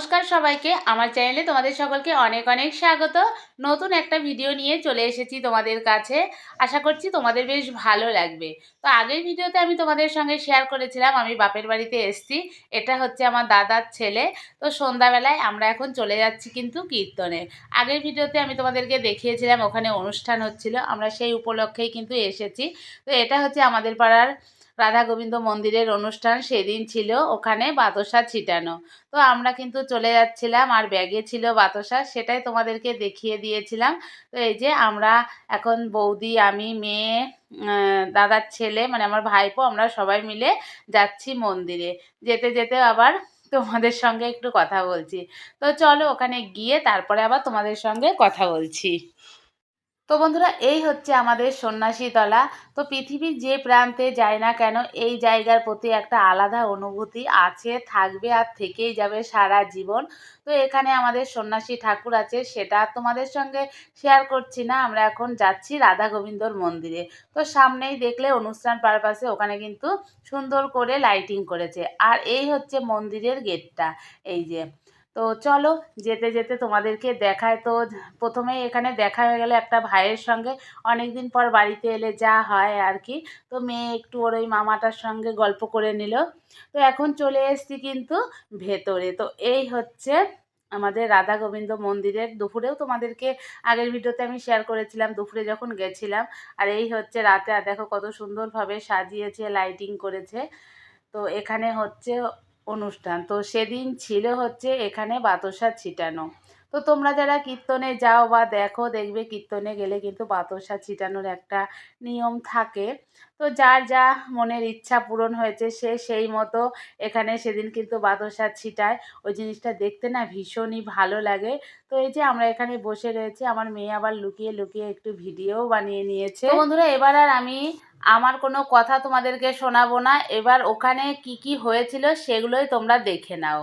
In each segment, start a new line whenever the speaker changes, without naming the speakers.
নমস্কার সবাইকে। আমার চ্যানেলে তোমাদের সকলকে অনেক অনেক স্বাগত। নতুন একটা ভিডিও নিয়ে চলে এসেছি তোমাদের কাছে। আশা করছি তোমাদের বেশ ভালো লাগবে। তো আগের ভিডিওতে আমি তোমাদের সঙ্গে শেয়ার করেছিলাম, আমি বাপের বাড়িতে এসছি। এটা হচ্ছে আমার দাদার ছেলে। তো সন্ধ্যাবেলায় আমরা এখন চলে যাচ্ছি কিন্তু কীর্তনে। আগের ভিডিওতে আমি তোমাদেরকে দেখিয়েছিলাম, ওখানে অনুষ্ঠান হচ্ছিল। আমরা সেই উপলক্ষেই কিন্তু এসেছি। তো এটা হচ্ছে আমাদের পাড়ার রাধা গোবিন্দ মন্দিরের অনুষ্ঠান সেদিন ছিল ওখানে বাতাসা ছিটানো। তো আমরা কিন্তু চলে যাচ্ছিলাম আর ব্যাগে ছিল বাতাসা, সেটাই তোমাদেরকে দেখিয়ে দিয়েছিলাম। তো এই যে আমরা এখন বৌদি, আমি, মেয়ে দাদার ছেলে মানে আমার ভাইপো, আমরা সবাই মিলে যাচ্ছি মন্দিরে। যেতে যেতে আবার তোমাদের সঙ্গে একটু কথা বলছি। তো চলো ওখানে গিয়ে তারপরে আবার তোমাদের সঙ্গে কথা বলছি। তো বন্ধুরা, এই হচ্ছে আমাদের সন্ন্যাসীতলা। তো পৃথিবীর যে প্রান্তে যায় না কেন, এই জায়গার প্রতি একটা আলাদা অনুভূতি আছে, থাকবে আর থেকেই যাবে সারা জীবন। তো এখানে আমাদের সন্ন্যাসী ঠাকুর আছে, সেটা তোমাদের সঙ্গে শেয়ার করছি না। আমরা এখন যাচ্ছি রাধা গোবিন্দর মন্দিরে। তো সামনেই দেখলে অনুষ্ঠান পারপাসে ওখানে কিন্তু সুন্দর করে লাইটিং করেছে। আর এই হচ্ছে মন্দিরের গেটটা এই যে তো চলো যেতে যেতে তোমাদেরকে দেখায়। তো প্রথমেই এখানে দেখা হয়ে গেলে একটা ভাইয়ের সঙ্গে। অনেক দিন পর বাড়িতে এলে যা হয় আর কি। তো মেয়ে একটু ওর ওই মামাটার সঙ্গে গল্প করে নিল। তো এখন চলে এসছি কিন্তু ভেতরে। তো এই হচ্ছে আমাদের রাধা গোবিন্দ মন্দিরের দুপুরেও তোমাদেরকে আগের ভিডিওতে আমি শেয়ার করেছিলাম, দুপুরে যখন গেছিলাম। আর এই হচ্ছে রাতে, আর দেখো কত সুন্দরভাবে সাজিয়েছে লাইটিং করেছে। তো এখানে হচ্ছে অনুষ্ঠান। তো সেদিন ছিল হচ্ছে এখানে বাতসা ছিটানো। তো তোমরা যারা কীর্তনে যাও বা দেখো দেখবে কীর্তনে গেলে কিন্তু বাতাসা ছিটানোর একটা নিয়ম থাকে। তো যার যা মনের ইচ্ছা পূরণ হয়েছে সে সেই মতো এখানে সেদিন কিন্তু বাতাসা ছিটায়। ওই জিনিসটা দেখতে না ভীষণই ভালো লাগে। তো এই যে আমরা এখানে বসে রয়েছি আমার মেয়ে আবার লুকিয়ে লুকিয়ে একটু ভিডিও বানিয়ে নিয়েছে। বন্ধুরা এবার আর আমি আমার কোনো কথা তোমাদেরকে শোনাবো না। এবার ওখানে কি কি হয়েছিল সেগুলোই তোমরা দেখে নাও।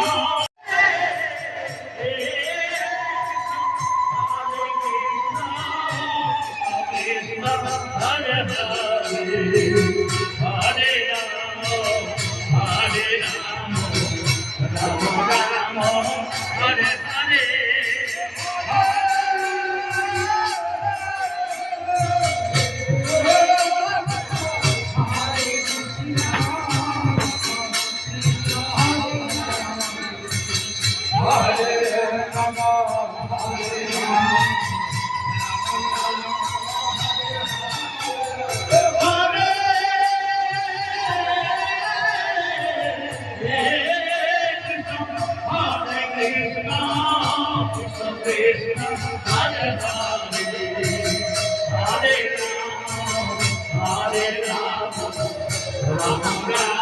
Lord. Thank you.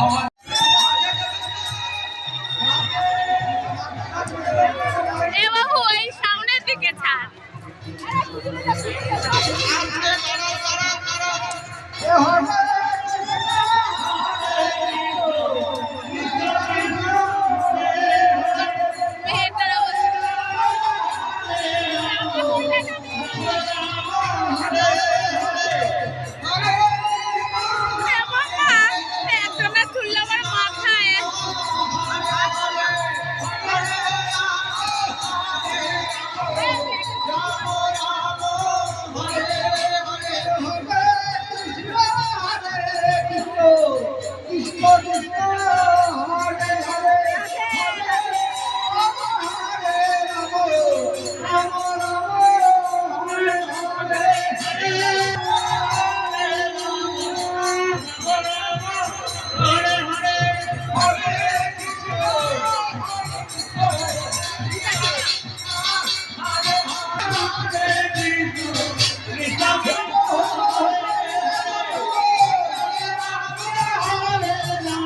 Oh,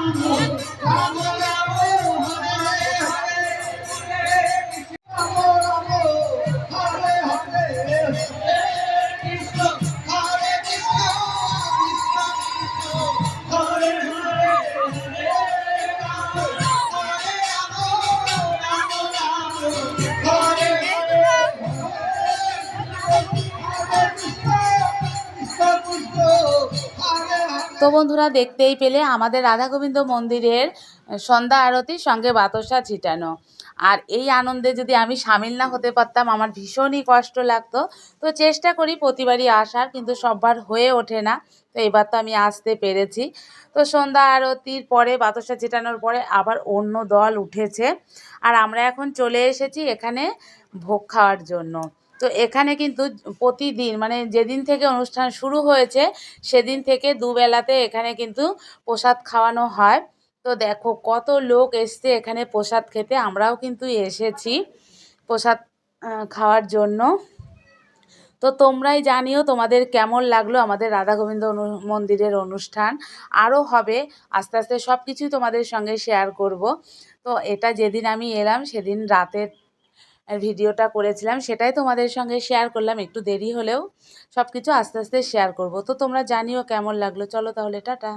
Amen.
তো বন্ধুরা দেখতেই পেলে আমাদের রাধা গোবিন্দ মন্দিরের সন্ধ্যা আরতির সঙ্গে বাতাসা ছিটানো। আর এই আনন্দে যদি আমি সামিল না হতে পারতাম, আমার ভীষণই কষ্ট লাগতো। তো চেষ্টা করি প্রতিবারই আসার, কিন্তু সববার হয়ে ওঠে না। তো এবার তো আমি আসতে পেরেছি। তো সন্ধ্যা আরতির পরে, বাতাসা ছিটানোর পরে আবার অন্য দল উঠেছে। আর আমরা এখন চলে এসেছি এখানে ভোগ খাওয়ার জন্য। তো এখানে কিন্তু প্রতিদিন মানে যেদিন থেকে অনুষ্ঠান শুরু হয়েছে, সেদিন থেকে দুবেলাতে এখানে কিন্তু প্রসাদ খাওয়ানো হয়। তো দেখো কত লোক এসছে এখানে প্রসাদ খেতে, আমরাও কিন্তু এসেছি প্রসাদ খাওয়ার জন্য। তো তোমরাই জানিও তোমাদের কেমন লাগল আমাদের রাধা গোবিন্দ মন্দিরের অনুষ্ঠান। আরও হবে, আস্তে আস্তে সব কিছুই তোমাদের সঙ্গে শেয়ার করব। তো এটা যেদিন আমি এলাম, সেদিন রাতের ভিডিওটা করেছিলাম, সেটাই তোমাদের সঙ্গে শেয়ার করলাম। একটু দেরি হলেও সব কিছু আস্তে আস্তে শেয়ার করব। তো তোমরা জানিও কেমন লাগল। চলো তাহলে, টাটা।